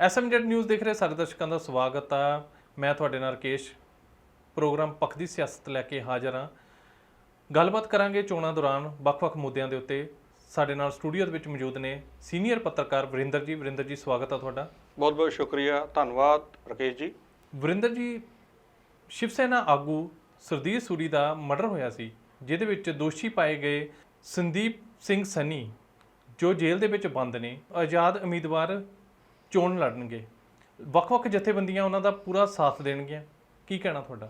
SMZ news ਦੇਖ ਰਹੇ ਸਾਰੇ ਦਰਸ਼ਕਾਂ ਦਾ ਸਵਾਗਤ ਆ। ਮੈਂ ਤੁਹਾਡੇ ਨਾਲ ਰਕੇਸ਼ ਪ੍ਰੋਗਰਾਮ ਪੱਖ ਦੀ ਸਿਆਸਤ ਲੈ ਕੇ ਹਾਜ਼ਰ ਹਾਂ। ਗੱਲਬਾਤ ਕਰਾਂਗੇ ਚੋਣਾਂ ਦੌਰਾਨ ਵੱਖ-ਵੱਖ ਮੁੱਦਿਆਂ ਦੇ ਉੱਤੇ। ਸਾਡੇ ਨਾਲ ਸਟੂਡੀਓ ਦੇ ਵਿੱਚ ਮੌਜੂਦ ਨੇ ਸੀਨੀਅਰ ਪੱਤਰਕਾਰ ਵਰਿੰਦਰ ਜੀ। ਵਰਿੰਦਰ ਜੀ ਸਵਾਗਤ ਆ ਤੁਹਾਡਾ। ਬਹੁਤ ਬਹੁਤ ਸ਼ੁਕਰੀਆ ਧੰਨਵਾਦ ਰਕੇਸ਼ ਜੀ। ਵਰਿੰਦਰ ਜੀ ਸ਼ਿਵ ਸੈਨਾ ਆਗੂ ਸਰਦੀਪ ਸੂਰੀ ਦਾ ਮਰਡਰ ਹੋਇਆ ਸੀ ਜਿਹਦੇ ਵਿੱਚ ਦੋਸ਼ੀ ਪਾਏ ਗਏ ਸੰਦੀਪ ਸਿੰਘ ਸਨੀ ਜੋ ਜੇਲ੍ਹ ਦੇ ਵਿੱਚ ਬੰਦ ਨੇ। ਆਜ਼ਾਦ ਉਮੀਦਵਾਰ ਚੋਣ ਲੜਨਗੇ? ਵੱਖ-ਵੱਖ ਜਥੇਬੰਦੀਆਂ ਉਹਨਾਂ ਦਾ ਪੂਰਾ ਸਾਥ ਦੇਣਗੀਆਂ। ਕੀ ਕਹਿਣਾ ਤੁਹਾਡਾ?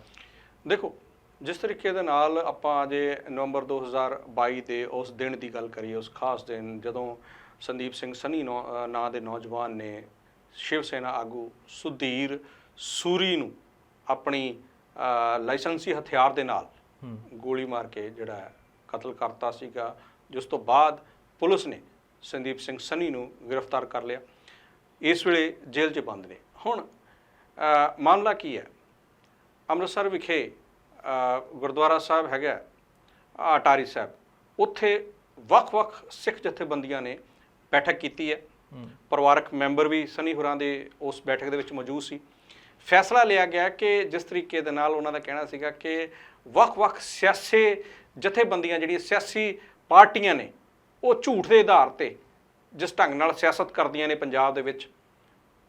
ਦੇਖੋ ਜਿਸ ਤਰੀਕੇ ਦੇ ਨਾਲ ਆਪਾਂ ਜੇ ਨਵੰਬਰ 2022 ਦੇ ਉਸ ਦਿਨ ਦੀ ਗੱਲ ਕਰੀਏ ਉਸ ਖਾਸ ਦਿਨ ਜਦੋਂ ਸੰਦੀਪ ਸਿੰਘ ਸਨੀ ਨੌ- ਦੇ ਨੌਜਵਾਨ ਨੇ ਸ਼ਿਵ ਸੈਨਾ ਆਗੂ ਸੁਧੀਰ ਸੂਰੀ ਨੂੰ ਆਪਣੀ ਲਾਇਸੈਂਸੀ ਹਥਿਆਰ ਦੇ ਨਾਲ ਗੋਲੀ ਮਾਰ ਕੇ ਜਿਹੜਾ ਕਤਲ ਕਰਤਾ ਸੀਗਾ ਜਿਸ ਤੋਂ ਬਾਅਦ ਪੁਲਿਸ ਨੇ ਸੰਦੀਪ ਸਿੰਘ ਸਨੀ ਨੂੰ ਗ੍ਰਿਫਤਾਰ ਕਰ ਲਿਆ। ਇਸ ਵੇਲੇ ਜੇਲ੍ਹ 'ਚ ਬੰਦ ਨੇ। ਹੁਣ ਮਾਮਲਾ ਕੀ ਹੈ? ਅੰਮ੍ਰਿਤਸਰ ਵਿਖੇ ਗੁਰਦੁਆਰਾ ਸਾਹਿਬ ਹੈਗਾ ਅਟਾਰੀ ਸਾਹਿਬ। ਉੱਥੇ ਵੱਖ-ਵੱਖ ਸਿੱਖ ਜਥੇਬੰਦੀਆਂ ਨੇ ਬੈਠਕ ਕੀਤੀ ਹੈ। ਹੂੰ। ਪਰਿਵਾਰਕ ਮੈਂਬਰ ਵੀ ਸਨੀ ਹੁਰਾਂ ਦੇ ਉਸ ਬੈਠਕ ਦੇ ਵਿੱਚ ਮੌਜੂਦ ਸੀ। ਫੈਸਲਾ ਲਿਆ ਗਿਆ ਕਿ ਜਿਸ ਤਰੀਕੇ ਦੇ ਨਾਲ ਉਹਨਾਂ ਦਾ ਕਹਿਣਾ ਸੀਗਾ ਕਿ ਵੱਖ-ਵੱਖ ਸਿਆਸੀ ਜਥੇਬੰਦੀਆਂ ਜਿਹੜੀਆਂ ਸਿਆਸੀ ਪਾਰਟੀਆਂ ਨੇ ਉਹ ਝੂਠ ਦੇ ਆਧਾਰ ਤੇ ਜਿਸ ਢੰਗ ਨਾਲ ਸਿਆਸਤ ਕਰਦੀਆਂ ਨੇ ਪੰਜਾਬ ਦੇ ਵਿੱਚ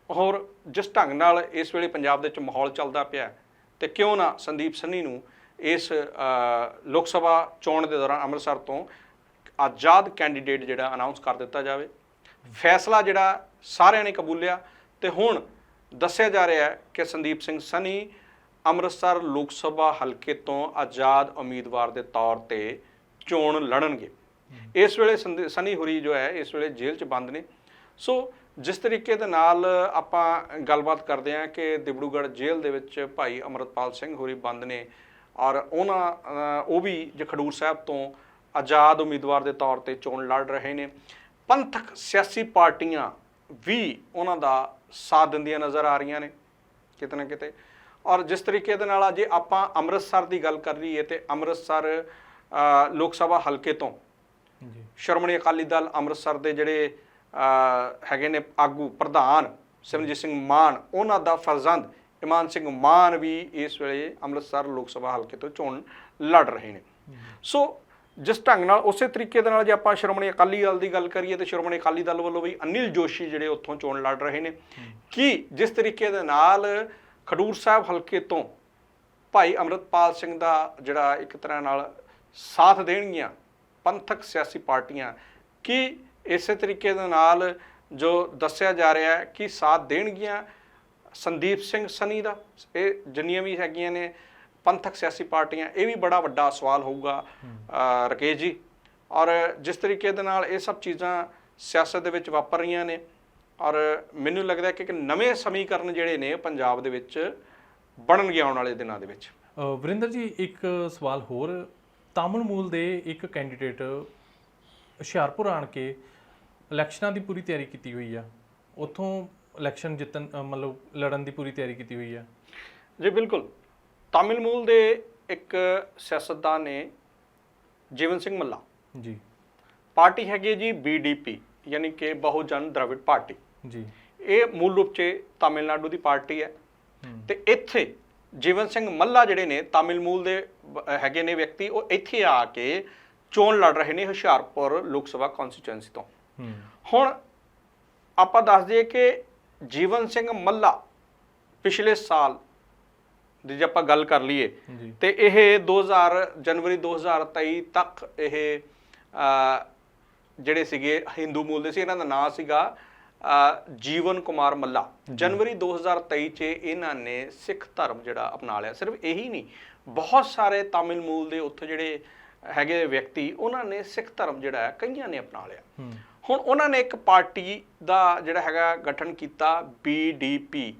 ਔਰ ਜਿਸ ਢੰਗ ਨਾਲ ਇਸ ਵੇਲੇ ਪੰਜਾਬ ਦੇ ਵਿੱਚ ਮਾਹੌਲ ਚੱਲਦਾ ਪਿਆ ਹੈ, ਤੇ ਕਿਉਂ ਨਾ ਸੰਦੀਪ ਸੰਨੀ ਨੂੰ ਇਸ ਲੋਕ ਸਭਾ ਚੋਣ ਦੇ ਦੌਰਾਨ ਅੰਮ੍ਰਿਤਸਰ ਤੋਂ ਆਜ਼ਾਦ ਕੈਂਡੀਡੇਟ ਜਿਹੜਾ ਅਨਾਉਂਸ ਕਰ ਦਿੱਤਾ ਜਾਵੇ। ਫੈਸਲਾ ਜਿਹੜਾ ਸਾਰਿਆਂ ਨੇ ਕਬੂਲਿਆ ਤੇ ਹੁਣ ਦੱਸਿਆ ਜਾ ਰਿਹਾ ਹੈ ਕਿ ਸੰਦੀਪ ਸਿੰਘ ਸਨੀ ਅੰਮ੍ਰਿਤਸਰ ਲੋਕ ਸਭਾ ਹਲਕੇ ਤੋਂ ਆਜ਼ਾਦ ਉਮੀਦਵਾਰ ਦੇ ਤੌਰ ਤੇ ਚੋਣ ਲੜਨਗੇ। ਇਸ ਵੇਲੇ ਸੰਦੀ- ਸਨੀ ਹੁਰੀ ਜੋ ਹੈ ਇਸ ਵੇਲੇ ਜੇਲ੍ਹ 'ਚ ਬੰਦ ਨੇ। ਸੋ ਜਿਸ ਤਰੀਕੇ ਦੇ ਨਾਲ ਆਪਾਂ ਗੱਲਬਾਤ ਕਰਦੇ ਹਾਂ ਕਿ ਦਿਬੜੂਗੜ੍ਹ ਜੇਲ੍ਹ ਦੇ ਵਿੱਚ ਭਾਈ ਅਮਰਤਪਾਲ ਸਿੰਘ ਹੁਰੀ ਬੰਦ ਨੇ ਔਰ ਉਹਨਾਂ ਉਹ ਵੀ ਜਖੜੂਰ ਸਾਹਿਬ ਤੋਂ ਆਜ਼ਾਦ ਉਮੀਦਵਾਰ ਦੇ ਤੌਰ ਤੇ ਚੋਣ ਲੜ ਰਹੇ ਨੇ। ਪੰਥਕ ਸਿਆਸੀ ਪਾਰਟੀਆਂ ਵੀ ਉਹਨਾਂ ਦਾ ਸਾਥ ਦਿੰਦੀਆਂ ਨਜ਼ਰ ਆ ਰਹੀਆਂ ਨੇ ਕਿਤੇ ਨਾ ਕਿਤੇ। ਔਰ ਜਿਸ ਤਰੀਕੇ ਦੇ ਨਾਲ ਜੇ ਆਪਾਂ ਅੰਮ੍ਰਿਤਸਰ ਦੀ ਗੱਲ ਕਰ ਲਈਏ ਤੇ ਅੰਮ੍ਰਿਤਸਰ ਲੋਕ ਸਭਾ ਹਲਕੇ ਤੋਂ ਜੀ। ਸ਼੍ਰੋਮਣੀ ਅਕਾਲੀ ਦਲ ਅੰਮ੍ਰਿਤਸਰ ਦੇ ਜਿਹੜੇ ਹੈਗੇ ਨੇ ਆਗੂ ਪ੍ਰਧਾਨ ਸਿਮਰਜੀਤ ਸਿੰਘ ਮਾਨ, ਉਹਨਾਂ ਦਾ ਫਰਜ਼ੰਦ ਇਮਾਨ ਸਿੰਘ ਮਾਨ ਵੀ ਇਸ ਵੇਲੇ ਅੰਮ੍ਰਿਤਸਰ ਲੋਕ ਸਭਾ ਹਲਕੇ ਤੋਂ ਚੋਣ ਲੜ ਰਹੇ ਨੇ। ਸੋ ਜਿਸ ਢੰਗ ਨਾਲ, ਉਸੇ ਤਰੀਕੇ ਦੇ ਨਾਲ ਜੇ ਆਪਾਂ ਸ਼੍ਰੋਮਣੀ ਅਕਾਲੀ ਦਲ ਦੀ ਗੱਲ ਕਰੀਏ, ਤੇ ਸ਼੍ਰੋਮਣੀ ਅਕਾਲੀ ਦਲ ਵੱਲੋਂ ਵੀ ਅਨਿਲ ਜੋਸ਼ੀ ਜਿਹੜੇ ਉੱਥੋਂ ਚੋਣ ਲੜ ਰਹੇ ਨੇ। ਕਿ ਜਿਸ ਤਰੀਕੇ ਦੇ ਨਾਲ ਖਡੂਰ ਸਾਹਿਬ ਹਲਕੇ ਤੋਂ ਭਾਈ ਅਮਰਤਪਾਲ ਸਿੰਘ ਦਾ ਜਿਹੜਾ ਇੱਕ ਤਰ੍ਹਾਂ ਨਾਲ ਸਾਥ ਦੇਣਗੀਆਂ ਪੰਥਕ ਸਿਆਸੀ ਪਾਰਟੀਆਂ, ਕਿ ਇਸੇ ਤਰੀਕੇ ਦੇ ਨਾਲ ਜੋ ਦੱਸਿਆ ਜਾ ਰਿਹਾ ਹੈ ਕਿ ਸਾਥ ਦੇਣਗੀਆਂ ਸੰਦੀਪ ਸਿੰਘ ਸਨੀ ਦਾ। ਇਹ ਜਿੰਨੀਆਂ ਵੀ ਹੈਗੀਆਂ ਨੇ ਪੰਥਕ ਸਿਆਸੀ ਪਾਰਟੀਆਂ ਇਹ ਵੀ ਬੜਾ ਵੱਡਾ ਸਵਾਲ ਹੋਊਗਾ ਰਕੇਸ਼ ਜੀ। ਔਰ ਜਿਸ ਤਰੀਕੇ ਦੇ ਨਾਲ ਇਹ ਸਭ ਚੀਜ਼ਾਂ ਸਿਆਸਤ ਦੇ ਵਿੱਚ ਵਾਪਰ ਰਹੀਆਂ ਨੇ ਔਰ ਮੈਨੂੰ ਲੱਗਦਾ ਕਿ ਇੱਕ ਨਵੇਂ ਸਮੀਕਰਨ ਜਿਹੜੇ ਨੇ ਪੰਜਾਬ ਦੇ ਵਿੱਚ ਬਣਨਗੇ ਆਉਣ ਵਾਲੇ ਦਿਨਾਂ ਦੇ ਵਿੱਚ। ਵਰਿੰਦਰ ਜੀ ਇੱਕ ਸਵਾਲ ਹੋਰ। ਤਾਮਿਲ ਮੂਲ ਦੇ ਇੱਕ ਕੈਂਡੀਡੇਟ ਹੁਸ਼ਿਆਰਪੁਰ ਆਣ ਕੇ ਇਲੈਕਸ਼ਨਾਂ ਦੀ ਪੂਰੀ ਤਿਆਰੀ ਕੀਤੀ ਹੋਈ ਆ। ਉੱਥੋਂ ਇਲੈਕਸ਼ਨ ਜਿੱਤਣ ਅ, ਮਤਲਬ ਲੜਨ ਦੀ ਪੂਰੀ ਤਿਆਰੀ ਕੀਤੀ ਹੋਈ ਆ। ਜੀ ਬਿਲਕੁਲ। ਤਾਮਿਲ ਮੂਲ ਦੇ ਇੱਕ ਸਿਆਸਤਦਾਨ ਨੇ ਜੀਵਨ ਸਿੰਘ ਮੱਲਾ। ਜੀ। ਪਾਰਟੀ ਹੈਗੀ ਹੈ ਜੀ ਬੀਡੀਪੀ ਯਾਨੀ ਕਿ ਬਹੁਜਨ ਦ੍ਰਵਿੜ ਪਾਰਟੀ। ਜੀ। ਇਹ ਮੂਲ ਰੂਪ 'ਚ ਤਾਮਿਲਨਾਡੂ ਦੀ ਪਾਰਟੀ ਹੈ। ਹੂੰ। ਤੇ ਇੱਥੇ ਜੀਵਨ ਸਿੰਘ ਮੱਲਾ ਜਿਹੜੇ ਨੇ ਤਾਮਿਲ ਮੂਲ ਦੇ ਬ- ਹੈਗੇ ਨੇ ਵਿਅਕਤੀ ਉਹ ਇੱਥੇ ਆ ਕੇ ਚੋਣ ਲੜ ਰਹੇ ਨੇ ਹੁਸ਼ਿਆਰਪੁਰ ਲੋਕ ਸਭਾ ਕਨਸਟੀਚੁਐਂਸੀ ਤੋਂ। ਹੁਣ ਆਪਾਂ ਦੱਸ ਦਈਏ ਕਿ ਜੀਵਨ ਸਿੰਘ ਮੱਲਾ ਪਿਛਲੇ ਸਾਲ ਦੀ ਜੇ ਆਪਾਂ ਗੱਲ ਕਰ ਲਈਏ ਤੇ ਇਹ 2000 ਜਨਵਰੀ 2023 ਤੱਕ ਇਹ ਜਿਹੜੇ ਸੀਗੇ ਹਿੰਦੂ ਮੂਲ ਦੇ ਸੀ ਇਹਨਾਂ ਦਾ ਨਾਮ ਸੀਗਾ ਜੀਵਨ ਕੁਮਾਰ ਮੱਲਾ। ਜਨਵਰੀ 2023 ਚ ਇਹਨਾਂ ਨੇ ਸਿੱਖ ਧਰਮ ਜਿਹੜਾ ਅਪਣਾ ਲਿਆ। ਸਿਰਫ ਇਹੀ ਨਹੀਂ ਬਹੁਤ ਸਾਰੇ ਤਾਮਿਲ ਮੂਲ ਦੇ ਉੱਥੇ ਜਿਹੜੇ ਹੈਗੇ ਵਿਅਕਤੀ ਉਹਨਾਂ ਨੇ ਸਿੱਖ ਧਰਮ ਜਿਹੜਾ ਹੈ ਕਈਆਂ ਨੇ ਅਪਣਾ ਲਿਆ। ਹੁਣ ਉਹਨਾਂ ਨੇ ਇੱਕ ਪਾਰਟੀ ਦਾ ਜਿਹੜਾ ਹੈਗਾ ਗਠਨ ਕੀਤਾ ਬੀਡੀਪੀ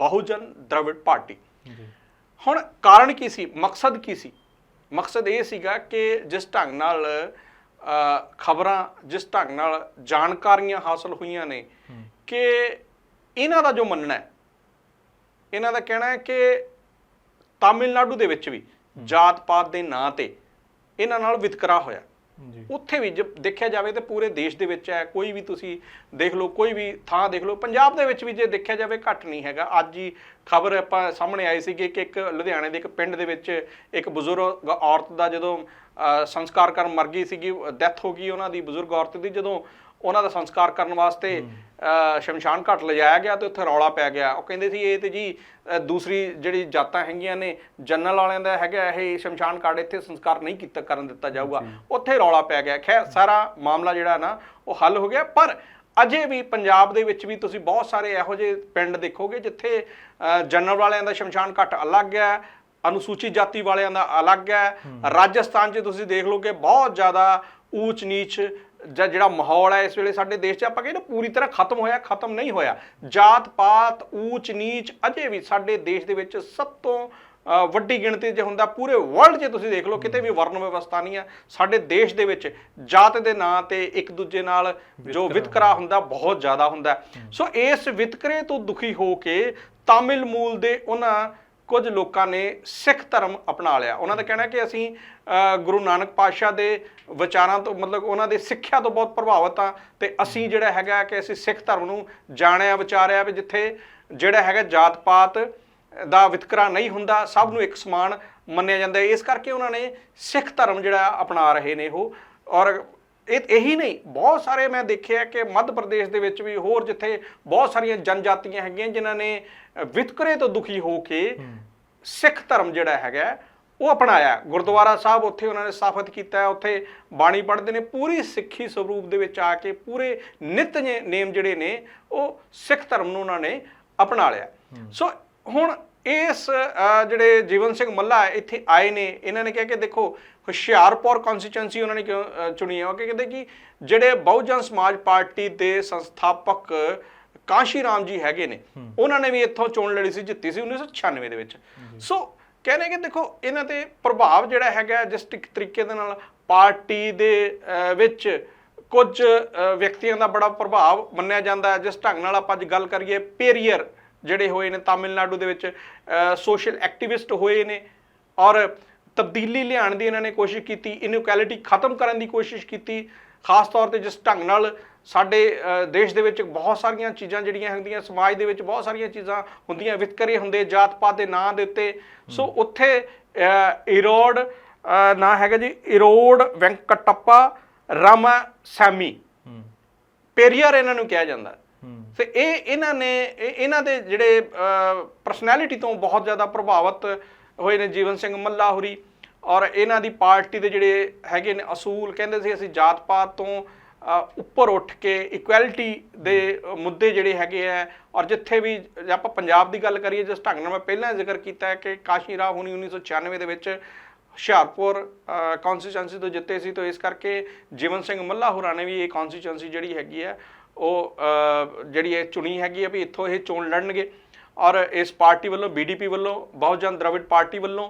ਬਹੁਜਨ ਦ੍ਰਵਿੜ ਪਾਰਟੀ। ਹੁਣ ਕਾਰਨ ਕੀ ਸੀ? ਮਕਸਦ ਕੀ ਸੀ? ਮਕਸਦ ਇਹ ਸੀਗਾ ਕਿ ਜਿਸ ਢੰਗ ਨਾਲ ਖਬਰਾਂ ਜਿਸ ਢੰਗ ਨਾਲ ਜਾਣਕਾਰੀਆਂ ਹਾਸਲ ਹੋਈਆਂ ਨੇ ਕਿ ਇਹਨਾਂ ਦਾ ਜੋ ਮੰਨਣਾ ਹੈ ਇਹਨਾਂ ਦਾ ਕਹਿਣਾ ਹੈ ਕਿ ਤਾਮਿਲਨਾਡੂ ਦੇ ਵਿੱਚ ਵੀ ਜਾਤ ਪਾਤ ਦੇ ਨਾਂ ਤੇ ਇਹਨਾਂ ਨਾਲ ਵਿਤਕਰਾ ਹੋਇਆ। ਉੱਥੇ ਵੀ ਜੇ ਦੇਖਿਆ ਜਾਵੇ ਤੇ ਪੂਰੇ ਦੇਸ਼ ਦੇ ਵਿੱਚ ਹੈ ਕੋਈ ਵੀ ਤੁਸੀਂ ਦੇਖ ਲਓ ਕੋਈ ਵੀ ਥਾਂ ਦੇਖ ਲਓ ਪੰਜਾਬ ਦੇ ਵਿੱਚ ਵੀ ਜੇ ਦੇਖਿਆ ਜਾਵੇ ਘੱਟ ਨਹੀਂ ਹੈਗਾ। ਅੱਜ ਹੀ ਖਬਰ ਆਪਾਂ ਸਾਹਮਣੇ ਆਈ ਸੀ ਕਿ ਇੱਕ ਲੁਧਿਆਣੇ ਦੇ ਇੱਕ ਪਿੰਡ ਦੇ ਵਿੱਚ ਇੱਕ ਬਜ਼ੁਰਗ ਔਰਤ ਦਾ ਜਦੋਂ ਸੰਸਕਾਰ ਕਰਨ ਮਰ ਗਈ ਸੀਗੀ ਡੈਥ ਹੋ ਗਈ ਉਹਨਾਂ ਦੀ ਬਜ਼ੁਰਗ ਔਰਤ ਦੀ ਜਦੋਂ ਉਹਨਾਂ ਦਾ ਸੰਸਕਾਰ ਕਰਨ ਵਾਸਤੇ ਸ਼ਮਸ਼ਾਨ ਘਾਟ ਲਿਜਾਇਆ ਗਿਆ ਤੇ ਉੱਥੇ ਰੌਲਾ ਪੈ ਗਿਆ। ਉਹ ਕਹਿੰਦੇ ਸੀ ਇਹ ਤੇ ਜੀ ਦੂਸਰੀ ਜਿਹੜੀ ਜਾਤਾਂ ਹੈਗੀਆਂ ਨੇ ਜਨਰਲ ਵਾਲਿਆਂ ਦਾ ਹੈਗਾ ਇਹ ਸ਼ਮਸ਼ਾਨ ਘਾਟ ਇੱਥੇ ਸੰਸਕਾਰ ਨਹੀਂ ਕੀਤਾ ਕਰਨ ਦਿੱਤਾ ਜਾਊਗਾ। ਉੱਥੇ ਰੌਲਾ ਪੈ ਗਿਆ। ਖੈਰ ਸਾਰਾ ਮਾਮਲਾ ਜਿਹੜਾ ਨਾ ਉਹ ਹੱਲ ਹੋ ਗਿਆ। ਪਰ ਅਜੇ ਵੀ ਪੰਜਾਬ ਦੇ ਵਿੱਚ ਵੀ ਤੁਸੀਂ ਬਹੁਤ ਸਾਰੇ ਇਹੋ ਜਿਹੇ ਪਿੰਡ ਦੇਖੋਗੇ ਜਿੱਥੇ ਜਨਰਲ ਵਾਲਿਆਂ ਦਾ ਸ਼ਮਸ਼ਾਨ ਘਾਟ ਅਲੱਗ ਹੈ ਅਨੁਸੂਚਿਤ ਜਾਤੀ ਵਾਲਿਆਂ ਦਾ ਅਲੱਗ ਹੈ। ਰਾਜਸਥਾਨ 'ਚ ਤੁਸੀਂ ਦੇਖ ਲਓ ਕਿ ਬਹੁਤ ਜ਼ਿਆਦਾ ਊਚ ਨੀਚ ਜਾਂ ਜਿਹੜਾ ਮਾਹੌਲ ਹੈ ਇਸ ਵੇਲੇ ਸਾਡੇ ਦੇਸ਼ 'ਚ ਆਪਾਂ ਕਹਿੰਦੇ ਪੂਰੀ ਤਰ੍ਹਾਂ ਖਤਮ ਹੋਇਆ ਖਤਮ ਨਹੀਂ ਹੋਇਆ। ਜਾਤ ਪਾਤ ਊਚ ਨੀਚ ਅਜੇ ਵੀ ਸਾਡੇ ਦੇਸ਼ ਦੇ ਵਿੱਚ ਸਭ ਤੋਂ ਵੱਡੀ ਗਿਣਤੀ 'ਚ ਹੁੰਦਾ ਪੂਰੇ ਵਰਲਡ 'ਚ ਤੁਸੀਂ ਦੇਖ ਲਓ ਕਿਤੇ ਵੀ ਵਰਨ ਵਿਵਸਥਾ ਨਹੀਂ ਆ। ਸਾਡੇ ਦੇਸ਼ ਦੇ ਵਿੱਚ ਜਾਤ ਦੇ ਨਾਂ ਤੇ ਇੱਕ ਦੂਜੇ ਨਾਲ ਜੋ ਵਿਤਕਰਾ ਹੁੰਦਾ। ਬਹੁਤ ਜ਼ਿਆਦਾ ਹੁੰਦਾ। ਸੋ ਇਸ ਵਿਤਕਰੇ ਤੋਂ ਦੁਖੀ ਹੋ ਕੇ ਤਾਮਿਲ ਮੂਲ ਦੇ ਉਹਨਾਂ ਕੁਝ ਲੋਕਾਂ ਨੇ ਸਿੱਖ ਧਰਮ ਅਪਣਾ ਲਿਆ। ਉਹਨਾਂ ਦਾ ਕਹਿਣਾ ਕਿ ਅਸੀਂ ਗੁਰੂ ਨਾਨਕ ਪਾਤਸ਼ਾਹ ਦੇ ਵਿਚਾਰਾਂ ਤੋਂ ਮਤਲਬ ਉਹਨਾਂ ਦੇ ਸਿੱਖਿਆ ਤੋਂ ਬਹੁਤ ਪ੍ਰਭਾਵਿਤ ਆ ਤੇ ਅਸੀਂ ਜਿਹੜਾ ਹੈਗਾ ਕਿ ਅਸੀਂ ਸਿੱਖ ਧਰਮ ਨੂੰ ਜਾਣਿਆ, ਵਿਚਾਰਿਆ ਵੀ ਜਿੱਥੇ ਜਿਹੜਾ ਹੈਗਾ ਜਾਤ ਪਾਤ ਦਾ ਵਿਤਕਰਾ ਨਹੀਂ ਹੁੰਦਾ, ਸਭ ਨੂੰ ਇੱਕ ਸਮਾਨ ਮੰਨਿਆ ਜਾਂਦਾ ਇਸ ਕਰਕੇ ਉਹਨਾਂ ਨੇ ਸਿੱਖ ਧਰਮ ਜਿਹੜਾ ਅਪਣਾ ਰਹੇ ਨੇ ਉਹ। ਔਰ ਇਹ ਇਹੀ ਨਹੀਂ ਬਹੁਤ ਸਾਰੇ ਮੈਂ ਦੇਖਿਆ ਕਿ ਮੱਧ ਪ੍ਰਦੇਸ਼ ਦੇ ਵਿੱਚ ਵੀ ਹੋਰ ਜਿੱਥੇ ਬਹੁਤ ਸਾਰੀਆਂ ਜਨਜਾਤੀਆਂ ਹੈਗੀਆਂ ਜਿਨ੍ਹਾਂ ਨੇ ਵਿਤਕਰੇ ਤੋਂ ਦੁਖੀ ਹੋ ਕੇ ਸਿੱਖ ਧਰਮ ਜਿਹੜਾ ਹੈਗਾ ਉਹ ਅਪਣਾਇਆ। ਗੁਰਦੁਆਰਾ ਸਾਹਿਬ ਉੱਥੇ ਉਹਨਾਂ ਨੇ ਸਥਾਪਿਤ ਕੀਤਾ ਉੱਥੇ ਬਾਣੀ ਪੜ੍ਹਦੇ ਨੇ ਪੂਰੀ ਸਿੱਖੀ ਸਰੂਪ ਦੇ ਵਿੱਚ ਆ ਕੇ ਪੂਰੇ ਨਿਤ ਨੇਮ ਜਿਹੜੇ ਨੇ ਉਹ ਸਿੱਖ ਧਰਮ ਨੂੰ ਉਹਨਾਂ ਨੇ ਅਪਣਾ ਲਿਆ। ਸੋ ਹੁਣ ਇਸ ਜਿਹੜੇ ਜੀਵਨ ਸਿੰਘ ਮੱਲਾ ਇੱਥੇ ਆਏ ਨੇ ਇਹਨਾਂ ਨੇ ਕਿਹਾ ਕਿ ਦੇਖੋ ਹੁਸ਼ਿਆਰਪੁਰ ਕਨਸਟੀਚੁਐਂਸੀ ਉਹਨਾਂ ਨੇ ਕਿਉਂ ਚੁਣੀ ਹੈ? ਉਹ ਕਹਿੰਦੇ ਕਿ ਜਿਹੜੇ ਬਹੁਜਨ ਸਮਾਜ ਪਾਰਟੀ ਦੇ ਸੰਸਥਾਪਕ ਕਾਂਸ਼ੀ ਰਾਮ ਜੀ ਹੈਗੇ ਨੇ ਉਹਨਾਂ ਨੇ ਵੀ ਇੱਥੋਂ ਚੋਣ ਲੜੀ ਸੀ ਜਿੱਤੀ ਸੀ 1996 ਦੇ ਵਿੱਚ। ਸੋ ਕਹਿੰਦੇ ਕਿ ਦੇਖੋ ਇਹਨਾਂ ਤੇ ਪ੍ਰਭਾਵ ਜਿਹੜਾ ਹੈਗਾ ਜਿਸ ਤਰੀਕ- ਤਰੀਕੇ ਦੇ ਨਾਲ ਪਾਰਟੀ ਦੇ ਵਿੱਚ ਕੁਝ ਵਿਅਕਤੀਆਂ ਦਾ ਬੜਾ ਪ੍ਰਭਾਵ ਮੰਨਿਆ ਜਾਂਦਾ ਹੈ। ਜਿਸ ਢੰਗ ਨਾਲ ਆਪਾਂ ਅੱਜ ਗੱਲ ਕਰੀਏ ਪੇਰੀਅਰ ਜਿਹੜੇ ਹੋਏ ਨੇ ਤਾਮਿਲਨਾਡੂ ਦੇ ਵਿੱਚ ਸੋਸ਼ਲ ਐਕਟਿਵਿਸਟ ਹੋਏ ਨੇ ਔਰ ਤਬਦੀਲੀ ਲਿਆਉਣ ਦੀ ਇਹਨਾਂ ਨੇ ਕੋਸ਼ਿਸ਼ ਕੀਤੀ ਇਨਇਕੁਐਲਿਟੀ ਖਤਮ ਕਰਨ ਦੀ ਕੋਸ਼ਿਸ਼ ਕੀਤੀ ਖਾਸ ਤੌਰ ਤੇ ਜਿਸ ਢੰਗ ਨਾਲ ਸਾਡੇ ਦੇਸ਼ ਦੇ ਵਿੱਚ ਬਹੁਤ ਸਾਰੀਆਂ ਚੀਜ਼ਾਂ ਜਿਹੜੀਆਂ ਹੁੰਦੀਆਂ ਸਮਾਜ ਦੇ ਵਿੱਚ ਬਹੁਤ ਸਾਰੀਆਂ ਚੀਜ਼ਾਂ ਹੁੰਦੀਆਂ ਵਿਤਕਰੇ ਹੁੰਦੇ ਜਾਤ ਪਾਤ ਦੇ ਨਾਂ ਦੇ ਉੱਤੇ। ਸੋ ਉੱਥੇ ਇਰੋਡ ਨਾਂ ਹੈਗਾ ਜੀ ਇਰੋਡ ਵੈਂਕਟੱਪਾ ਰਾਮਾ ਸੈਮੀ ਪੇਰੀਅਰ ਇਹਨਾਂ ਨੂੰ ਕਿਹਾ ਜਾਂਦਾ। ਹੂੰ ਇਹ ਇਹਨਾਂ ਨੇ ਇਹਨਾਂ ਦੇ ਜਿਹੜੇ ਪਰਸਨੈਲਿਟੀ ਤੋਂ ਬਹੁਤ ਜ਼ਿਆਦਾ ਪ੍ਰਭਾਵਿਤ ਹੋਏ ਨੇ ਜੀਵਨ ਸਿੰਘ ਮੱਲਾ ਹੁਰੀ ਔਰ ਇਹਨਾਂ ਦੀ ਪਾਰਟੀ ਦੇ ਜਿਹੜੇ ਹੈਗੇ ਨੇ ਅਸੂਲ, ਕਹਿੰਦੇ ਸੀ ਅਸੀਂ ਜਾਤ ਪਾਤ ਤੋਂ ਉੱਪਰ ਉੱਠ ਕੇ ਇਕੁਐਲਿਟੀ ਦੇ ਮੁੱਦੇ ਜਿਹੜੇ ਹੈਗੇ ਆ ਔਰ ਜਿੱਥੇ ਵੀ ਜੇ ਆਪਾਂ ਪੰਜਾਬ ਦੀ ਗੱਲ ਕਰੀਏ, ਜਿਸ ਢੰਗ ਨਾਲ ਮੈਂ ਪਹਿਲਾਂ ਜ਼ਿਕਰ ਕੀਤਾ ਹੈ ਕਿ ਕਾਸ਼ੀ ਰਾਵ ਹੁਣੀ 1996 ਦੇ ਵਿੱਚ ਹੁਸ਼ਿਆਰਪੁਰ ਕਨਸਟੀਚੁਐਂਸੀ ਤੋਂ ਜਿੱਤੇ ਸੀ ਤਾਂ ਇਸ ਕਰਕੇ ਜੀਵਨ ਸਿੰਘ ਮੱਲਾ ਹੋਰਾਂ ਨੇ ਵੀ ਇਹ ਕਨਸਟੀਚੁਐਂਸੀ ਜਿਹੜੀ ਹੈਗੀ ਹੈ ਉਹ ਜਿਹੜੀ ਇਹ ਚੁਣੀ ਹੈਗੀ ਹੈ ਵੀ ਇੱਥੋਂ ਇਹ ਚੋਣ ਲੜਨਗੇ। ਔਰ ਇਸ ਪਾਰਟੀ ਵੱਲੋਂ ਬੀਡੀਪੀ ਵੱਲੋਂ ਬਹੁਜਨ ਦ੍ਰਵਿੜ ਪਾਰਟੀ ਵੱਲੋਂ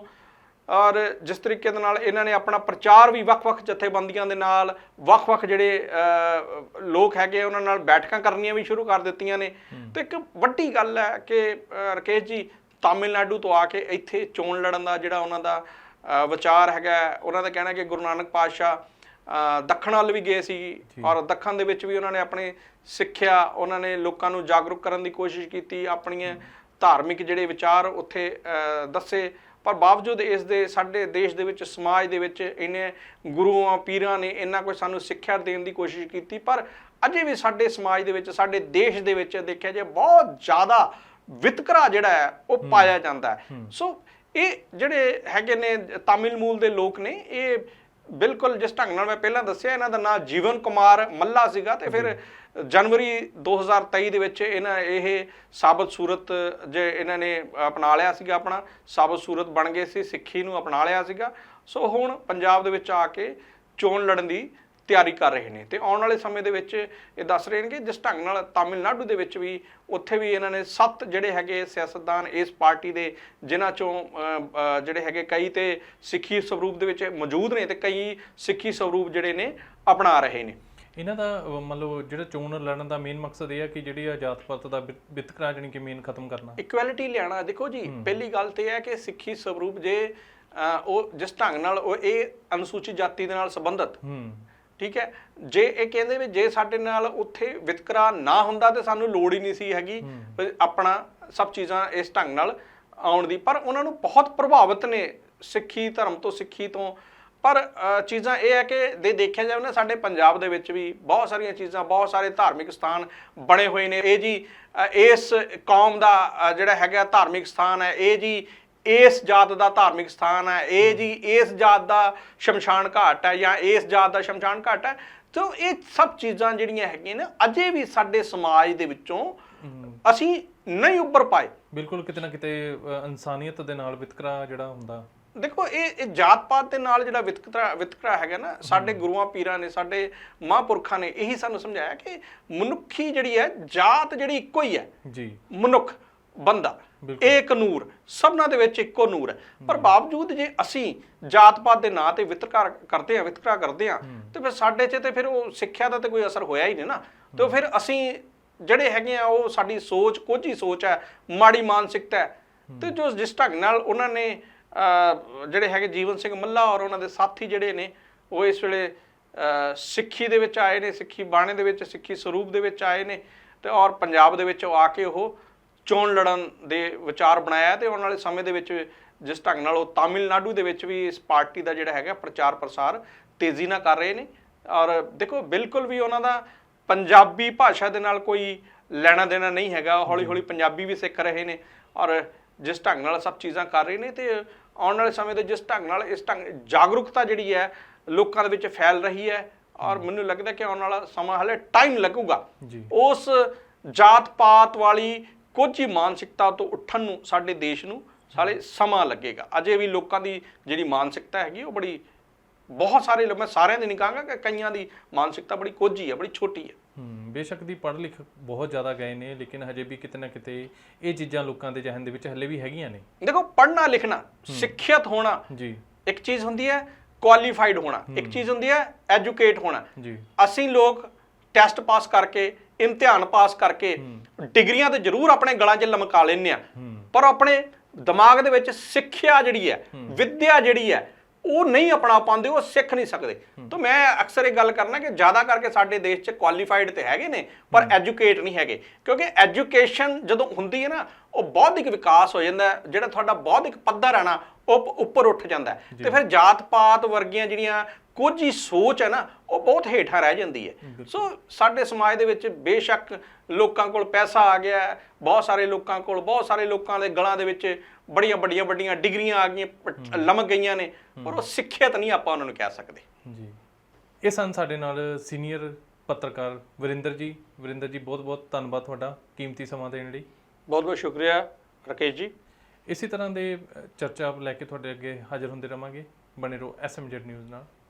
ਔਰ ਜਿਸ ਤਰੀਕੇ ਦੇ ਨਾਲ ਇਹਨਾਂ ਨੇ ਆਪਣਾ ਪ੍ਰਚਾਰ ਵੀ ਵੱਖ-ਵੱਖ ਜਥੇਬੰਦੀਆਂ ਦੇ ਨਾਲ ਵੱਖ-ਵੱਖ ਜਿਹੜੇ ਲੋਕ ਹੈਗੇ ਉਹਨਾਂ ਨਾਲ ਬੈਠਕਾਂ ਕਰਨੀਆਂ ਵੀ ਸ਼ੁਰੂ ਕਰ ਦਿੱਤੀਆਂ ਨੇ। ਤੇ ਇੱਕ ਵੱਡੀ ਗੱਲ ਹੈ ਕਿ ਰਕੇਸ਼ ਜੀ ਤਾਮਿਲਨਾਡੂ ਤੋਂ ਆ ਕੇ ਇੱਥੇ ਚੋਣ ਲੜਨ ਦਾ ਜਿਹੜਾ ਉਹਨਾਂ ਦਾ ਵਿਚਾਰ ਹੈਗਾ ਉਹਨਾਂ ਦਾ ਕਹਿਣਾ ਕਿ ਗੁਰੂ ਨਾਨਕ ਪਾਤਸ਼ਾਹ ਦੱਖਣ ਵੱਲ ਵੀ ਗਏ ਸੀ ਔਰ ਦੱਖਣ ਦੇ ਵਿੱਚ ਵੀ ਉਹਨਾਂ ਨੇ ਆਪਣੇ ਸਿੱਖਿਆ ਉਹਨਾਂ ਨੇ ਲੋਕਾਂ ਨੂੰ ਜਾਗਰੂਕ ਕਰਨ ਦੀ ਕੋਸ਼ਿਸ਼ ਕੀਤੀ ਆਪਣੀਆਂ ਧਾਰਮਿਕ ਜਿਹੜੇ ਵਿਚਾਰ ਉੱਥੇ ਦੱਸੇ। ਪਰ ਬਾਵਜੂਦ ਇਸ ਦੇ ਸਾਡੇ ਦੇਸ਼ ਦੇ ਵਿੱਚ ਸਮਾਜ ਦੇ ਵਿੱਚ ਇਹਨੇ ਗੁਰੂਆਂ ਪੀਰਾਂ ਨੇ ਇੰਨਾ ਕੁਝ ਸਾਨੂੰ ਸਿੱਖਿਆ ਦੇਣ ਦੀ ਕੋਸ਼ਿਸ਼ ਕੀਤੀ ਪਰ ਅਜੇ ਵੀ ਸਾਡੇ ਸਮਾਜ ਦੇ ਵਿੱਚ ਸਾਡੇ ਦੇਸ਼ ਦੇ ਵਿੱਚ ਦੇਖਿਆ ਜੇ ਬਹੁਤ ਜ਼ਿਆਦਾ ਵਿਤਕਰਾ ਜਿਹੜਾ ਹੈ ਉਹ ਪਾਇਆ ਜਾਂਦਾ ਸੋ ਇਹ ਜਿਹੜੇ ਹੈਗੇ ਨੇ ਤਾਮਿਲ ਮੂਲ ਦੇ ਲੋਕ ਨੇ, ਇਹ ਬਿਲਕੁਲ ਜਿਸ ਢੰਗ ਨਾਲ ਮੈਂ ਪਹਿਲਾਂ ਦੱਸਿਆ, ਇਹਨਾਂ ਦਾ ਨਾਮ ਜੀਵਨ ਕੁਮਾਰ ਮੱਲਾ ਸੀਗਾ ਤੇ ਫਿਰ ਜਨਵਰੀ 2023 ਦੇ ਵਿੱਚ ਇਹਨਾਂ, ਇਹ ਸਾਬਤ ਸੂਰਤ ਜੇ ਇਹਨਾਂ ਨੇ ਅਪਣਾ ਲਿਆ ਸੀਗਾ ਆਪਣਾ, ਸਾਬਤ ਸੂਰਤ ਬਣ ਗਏ ਸੀ, ਸਿੱਖੀ ਨੂੰ ਅਪਣਾ ਲਿਆ ਸੀਗਾ। ਸੋ ਹੁਣ ਪੰਜਾਬ ਦੇ ਵਿੱਚ ਆ ਕੇ ਚੋਣ ਲੜਨ ਦੀ ਤਿਆਰੀ ਕਰ ਰਹੇ ਨੇ ਤੇ ਆਉਣ ਵਾਲੇ ਸਮੇਂ ਦੇ ਵਿੱਚ ਇਹ ਦੱਸ ਰਹੇ ਨੇ ਕਿ ਜਿਸ ਢੰਗ ਨਾਲ ਤਾਮਿਲਨਾਡੂ ਦੇ ਵਿੱਚ ਵੀ ਉੱਥੇ ਵੀ ਇਹਨਾਂ ਨੇ ਸੱਤ ਜਿਹੜੇ ਹੈਗੇ ਸਿਆਸਤਦਾਨ ਇਸ ਪਾਰਟੀ ਦੇ ਜਿਨ੍ਹਾਂ ਚੋਂ ਜਿਹੜੇ ਹੈਗੇ ਕਈ ਤੇ ਸਿੱਖੀ ਸਰੂਪ ਦੇ ਵਿੱਚ ਮੌਜੂਦ ਨੇ ਤੇ ਕਈ ਸਿੱਖੀ ਸਰੂਪ ਜਿਹੜੇ ਨੇ ਅਪਣਾ ਰਹੇ ਨੇ। ਇਹਨਾਂ ਦਾ ਮਤਲਬ ਜਿਹੜਾ ਚੋਣ ਲੜਨ ਦਾ ਮੇਨ ਮਕਸਦ ਇਹ ਆ ਕਿ ਜਿਹੜੀ ਆ ਜਾਤ ਪਾਤ ਦਾ ਵਿਤ- ਵਿਤਕਰਾ ਜਾਣੀ ਕਿ ਮੇਨ ਖਤਮ ਕਰਨਾ। ਇਕੁਐਲਿਟੀ ਲਿਆਣਾ ਦੇਖੋ ਜੀ ਪਹਿਲੀ ਗੱਲ ਤੇ ਹੈ ਕਿ ਸਿੱਖੀ ਸਰੂਪ ਜੇ ਉਹ ਜਿਸ ਢੰਗ ਨਾਲ ਉਹ ਇਹ ਅਨੁਸੂਚਿਤ ਜਾਤੀ ਦੇ ਨਾਲ ਸੰਬੰਧਿਤ ਹੂੰ। ਠੀਕ ਹੈ? ਜੇ ਇਹ ਕਹਿੰਦੇ ਵੀ ਜੇ ਸਾਡੇ ਨਾਲ ਉੱਥੇ ਵਿਤਕਰਾ ਨਾ ਹੁੰਦਾ ਤੇ ਸਾਨੂੰ ਲੋੜ ਹੀ ਨਹੀਂ ਸੀ ਹੈਗੀ ਆਪਣਾ ਸਭ ਚੀਜ਼ਾਂ ਇਸ ਢੰਗ ਨਾਲ ਆਉਣ ਦੀ। ਪਰ ਉਹਨਾਂ ਨੂੰ ਬਹੁਤ ਪ੍ਰਭਾਵਿਤ ਨੇ ਸਿੱਖੀ ਧਰਮ ਤੋਂ ਸਿੱਖੀ ਤੋਂ। ਪਰ ਚੀਜ਼ਾਂ ਇਹ ਹੈ ਕਿ ਦੇ ਦੇਖਿਆ ਜਾਵੇ ਨਾ ਸਾਡੇ ਪੰਜਾਬ ਦੇ ਵਿੱਚ ਵੀ ਬਹੁਤ ਸਾਰੀਆਂ ਚੀਜ਼ਾਂ ਬਹੁਤ ਸਾਰੇ ਧਾਰਮਿਕ ਸਥਾਨ ਬਣੇ ਹੋਏ ਨੇ। ਇਹ ਜੀ ਇਸ ਕੌਮ ਦਾ ਜਿਹੜਾ ਹੈਗਾ ਧਾਰਮਿਕ ਸਥਾਨ ਹੈ ਇਹ ਜੀ ਇਸ ਜਾਤ ਦਾ ਧਾਰਮਿਕ ਸਥਾਨ ਹੈ ਇਹ ਜੀ ਇਸ ਜਾਤ ਦਾ ਸ਼ਮਸ਼ਾਨ ਘਾਟ ਹੈ ਜਾਂ ਇਸ ਜਾਤ ਦਾ ਸ਼ਮਸ਼ਾਨ ਘਾਟ ਹੈ ਤੋ ਇਹ ਸਭ ਚੀਜ਼ਾਂ ਜਿਹੜੀਆਂ ਹੈਗੀਆਂ ਨੇ ਅਜੇ ਵੀ ਸਾਡੇ ਸਮਾਜ ਦੇ ਵਿੱਚੋਂ ਅਸੀਂ ਨਹੀਂ ਉੱਭਰ ਪਾਏ। ਬਿਲਕੁਲ ਕਿਤੇ ਨਾ ਕਿਤੇ ਇਨਸਾਨੀਅਤ ਦੇ ਨਾਲ ਵਿਤਕਰਾ ਜਿਹੜਾ ਹੁੰਦਾ। ਦੇਖੋ ਇਹ ਇਹ ਜਾਤ ਪਾਤ ਦੇ ਨਾਲ ਜਿਹੜਾ ਵਿਤਕਰਾ ਵਿਤਕਰਾ ਹੈਗਾ ਨਾ ਸਾਡੇ ਗੁਰੂਆਂ ਪੀਰਾਂ ਨੇ ਸਾਡੇ ਮਹਾਂਪੁਰਖਾਂ ਨੇ ਇਹੀ ਸਾਨੂੰ ਸਮਝਾਇਆ ਕਿ ਮਨੁੱਖੀ ਜਿਹੜੀ ਹੈ ਜਾਤ ਜਿਹੜੀ ਇੱਕੋ ਹੀ ਹੈ। ਜੀ। ਮਨੁੱਖ ਬੰਦਾ। ਏਕ ਨੂਰ ਸਭਨਾਂ ਦੇ ਵਿੱਚ ਇੱਕੋ ਨੂਰ ਹੈ। ਪਰ ਬਾਵਜੂਦ ਜੇ ਅਸੀਂ ਜਾਤ ਪਾਤ ਦੇ ਨਾਂ ਤੇ ਵਿਤਕਰਾ ਕਰਦੇ ਆ ਵਿਤਕਰਾ ਕਰਦੇ ਆ ਤੇ ਫਿਰ ਸਾਡੇ 'ਚ ਤੇ ਫਿਰ ਉਹ ਸਿੱਖਿਆ ਦਾ ਤੇ ਕੋਈ ਅਸਰ ਹੋਇਆ ਹੀ ਨਹੀਂ ਨਾ। ਤੇ ਫਿਰ ਅਸੀਂ ਜਿਹੜੇ ਹੈਗੇ ਆ ਉਹ ਸਾਡੀ ਸੋਚ ਕੋਝੀ ਸੋਚ ਹੈ ਮਾੜੀ ਮਾਨਸਿਕਤਾ ਹੈ। ਤੇ ਜੋ ਜਿਸ ਢੰਗ ਨਾਲ ਉਹਨਾਂ ਨੇ ਜਿਹੜੇ ਹੈਗੇ ਜੀਵਨ ਸਿੰਘ ਮੱਲਾ ਔਰ ਉਹਨਾਂ ਦੇ ਸਾਥੀ ਜਿਹੜੇ ਨੇ ਉਹ ਇਸ ਵੇਲੇ ਸਿੱਖੀ ਦੇ ਵਿੱਚ ਆਏ ਨੇ ਸਿੱਖੀ ਬਾਣੇ ਦੇ ਵਿੱਚ ਸਿੱਖੀ ਸਰੂਪ ਦੇ ਵਿੱਚ ਆਏ ਨੇ ਤੇ ਔਰ ਪੰਜਾਬ ਦੇ ਵਿੱਚ ਆ ਕੇ ਉਹ ਚੋਣ ਲੜਨ ਦੇ ਵਿਚਾਰ ਬਣਾਇਆ ਤੇ ਆਉਣ ਵਾਲੇ ਸਮੇਂ ਦੇ ਵਿੱਚ ਜਿਸ ਢੰਗ ਨਾਲ ਉਹ ਤਾਮਿਲਨਾਡੂ ਦੇ ਵਿੱਚ ਵੀ ਇਸ ਪਾਰਟੀ ਦਾ ਜਿਹੜਾ ਹੈਗਾ ਪ੍ਰਚਾਰ ਪ੍ਰਸਾਰ ਤੇਜ਼ੀ ਨਾਲ ਕਰ ਰਹੇ ਨੇ। ਔਰ ਦੇਖੋ ਬਿਲਕੁਲ ਵੀ ਉਹਨਾਂ ਦਾ ਪੰਜਾਬੀ ਭਾਸ਼ਾ ਦੇ ਨਾਲ ਕੋਈ ਲੈਣਾ ਦੇਣਾ ਨਹੀਂ ਹੈਗਾ। ਹੌਲੀ ਹੌਲੀ ਪੰਜਾਬੀ ਵੀ ਸਿੱਖ ਰਹੇ ਨੇ ਔਰ ਜਿਸ ਢੰਗ ਨਾਲ ਸਭ ਚੀਜ਼ਾਂ ਕਰ ਰਹੇ ਨੇ ਤੇ ਆਉਣ ਵਾਲੇ ਸਮੇਂ ਤੇ ਜਿਸ ਢੰਗ ਨਾਲ ਇਸ ਢੰਗ ਜਾਗਰੂਕਤਾ ਜਿਹੜੀ ਹੈ ਲੋਕਾਂ ਦੇ ਵਿੱਚ ਫੈਲ ਰਹੀ ਹੈ। ਔਰ ਮੈਨੂੰ ਲੱਗਦਾ ਕਿ ਆਉਣ ਵਾਲਾ ਸਮਾਂ ਹਲੇ ਟਾਈਮ ਲੱਗੂਗਾ। ਉਸ ਜਾਤ ਪਾਤ ਵਾਲੀ ਕੁਝ ਹੀ ਮਾਨਸਿਕਤਾ ਤੋਂ ਉੱਠਣ ਨੂੰ ਸਾਡੇ ਦੇਸ਼ ਨੂੰ ਸਾਲੇ ਸਮਾਂ ਲੱਗੇਗਾ। ਅਜੇ ਵੀ ਲੋਕਾਂ ਦੀ ਜਿਹੜੀ ਮਾਨਸਿਕਤਾ ਹੈਗੀ ਉਹ ਬੜੀ ਬਹੁਤ ਸਾਰੇ ਲੋਕ ਮੈਂ ਸਾਰਿਆਂ ਦੀ ਨਹੀਂ ਕਹਾਂਗਾ ਕਿ ਕਈਆਂ ਦੀ ਮਾਨਸਿਕਤਾ ਬੜੀ ਕੋਝੀ ਹੈ ਬੜੀ ਛੋਟੀ ਹੈ। ਹੂੰ ਬੇਸ਼ੱਕ ਦੀ ਪੜ੍ਹ ਲਿਖ ਬਹੁਤ ਜ਼ਿਆਦਾ ਗਏ ਨੇ ਲੇਕਿਨ ਹਜੇ ਵੀ ਕਿਤੇ ਨਾ ਕਿਤੇ ਇਹ ਚੀਜ਼ਾਂ ਲੋਕਾਂ ਦੇ ਜ਼ਿਹਨ ਦੇ ਵਿੱਚ ਹਲੇ ਵੀ ਹੈਗੀਆਂ ਨੇ। ਦੇਖੋ ਪੜ੍ਹਨਾ ਲਿਖਣਾ ਸਿੱਖਿਅਤ ਹੋਣਾ ਜੀ। ਇੱਕ ਚੀਜ਼ ਹੁੰਦੀ ਹੈ ਕੁਆਲੀਫਾਈਡ ਹੋਣਾ। ਇੱਕ ਚੀਜ਼ ਹੁੰਦੀ ਹੈ ਐਜੂਕੇਟ ਹੋਣਾ। ਜੀ। ਅਸੀਂ ਲੋਕ ਟੈਸਟ ਪਾਸ ਕਰਕੇ ਇਮਤਿਹਾਨ ਪਾਸ ਕਰਕੇ ਡਿਗਰੀਆਂ ਤੇ ਜ਼ਰੂਰ ਆਪਣੇ ਗਲਾਂ 'ਚ ਲਮਕਾ ਲੈਂਦੇ ਆ ਪਰ ਆਪਣੇ ਦਿਮਾਗ ਦੇ ਵਿੱਚ ਸਿੱਖਿਆ ਜਿਹੜੀ ਹੈ ਵਿੱਦਿਆ ਜਿਹੜੀ ਹੈ ਉਹ ਨਹੀਂ ਅਪਣਾ ਪਾਉਂਦੇ ਉਹ ਸਿੱਖ ਨਹੀਂ ਸਕਦੇ। ਤਾਂ ਮੈਂ ਅਕਸਰ ਇਹ ਗੱਲ ਕਰਨਾ ਕਿ ਜ਼ਿਆਦਾ ਕਰਕੇ ਸਾਡੇ ਦੇਸ਼ 'ਚ ਕੁਆਲੀਫਾਈਡ ਤੇ ਹੈਗੇ ਨੇ ਪਰ ਐਜੂਕੇਟ ਨਹੀਂ ਹੈਗੇ। ਕਿਉਂਕਿ ਐਜੂਕੇਸ਼ਨ ਜਦੋਂ ਹੁੰਦੀ ਹੈ ਨਾ ਉਹ ਬੌਧਿਕ ਵਿਕਾਸ ਹੋ ਜਾਂਦਾ। ਜਿਹੜਾ ਤੁਹਾਡਾ ਬੌਧਿਕ ਪੱਧਰ ਹੈ ਨਾ ਉਹ ਉੱਪਰ ਉੱਠ ਜਾਂਦਾ। ਤੇ ਫਿਰ ਜਾਤ ਪਾਤ ਵਰਗੀਆਂ ਜਿਹੜੀਆਂ ਕੁਝ ਹੀ ਸੋਚ ਹੈ ਨਾ ਉਹ ਬਹੁਤ ਹੇਠਾਂ ਰਹਿ ਜਾਂਦੀ ਹੈ। ਸੋ ਸਾਡੇ ਸਮਾਜ ਦੇ ਵਿੱਚ ਬੇਸ਼ੱਕ ਲੋਕਾਂ ਕੋਲ ਪੈਸਾ ਆ ਗਿਆ ਬਹੁਤ ਸਾਰੇ ਲੋਕਾਂ ਕੋਲ ਬਹੁਤ ਸਾਰੇ ਲੋਕਾਂ ਦੇ ਗਲਾਂ ਦੇ ਵਿੱਚ ਬੜੀਆਂ ਵੱਡੀਆਂ ਵੱਡੀਆਂ ਡਿਗਰੀਆਂ ਆ ਗਈਆਂ ਲਮਕ ਗਈਆਂ ਨੇ ਪਰ ਉਹ ਸਿੱਖਿਅਤ ਨਹੀਂ ਆਪਾਂ ਉਹਨਾਂ ਨੂੰ ਕਹਿ ਸਕਦੇ। ਜੀ। ਇਹ ਸਨ ਸਾਡੇ ਨਾਲ ਸੀਨੀਅਰ ਪੱਤਰਕਾਰ ਵਰਿੰਦਰ ਜੀ। ਵਰਿੰਦਰ ਜੀ ਬਹੁਤ ਬਹੁਤ ਧੰਨਵਾਦ ਤੁਹਾਡਾ ਕੀਮਤੀ ਸਮਾਂ ਦੇਣ ਲਈ। ਬਹੁਤ ਬਹੁਤ ਸ਼ੁਕਰੀਆ, ਰਕੇਸ਼ ਜੀ। ਇਸੇ ਤਰ੍ਹਾਂ ਦੇ ਚਰਚਾ ਲੈ ਕੇ ਤੁਹਾਡੇ ਅੱਗੇ ਹਾਜ਼ਰ ਹੁੰਦੇ ਰਵਾਂਗੇ। ਬਣੇ ਰਹੋ ਐਸਐਮਜੈਡ ਨਿਊਜ਼ ਨਾਲ।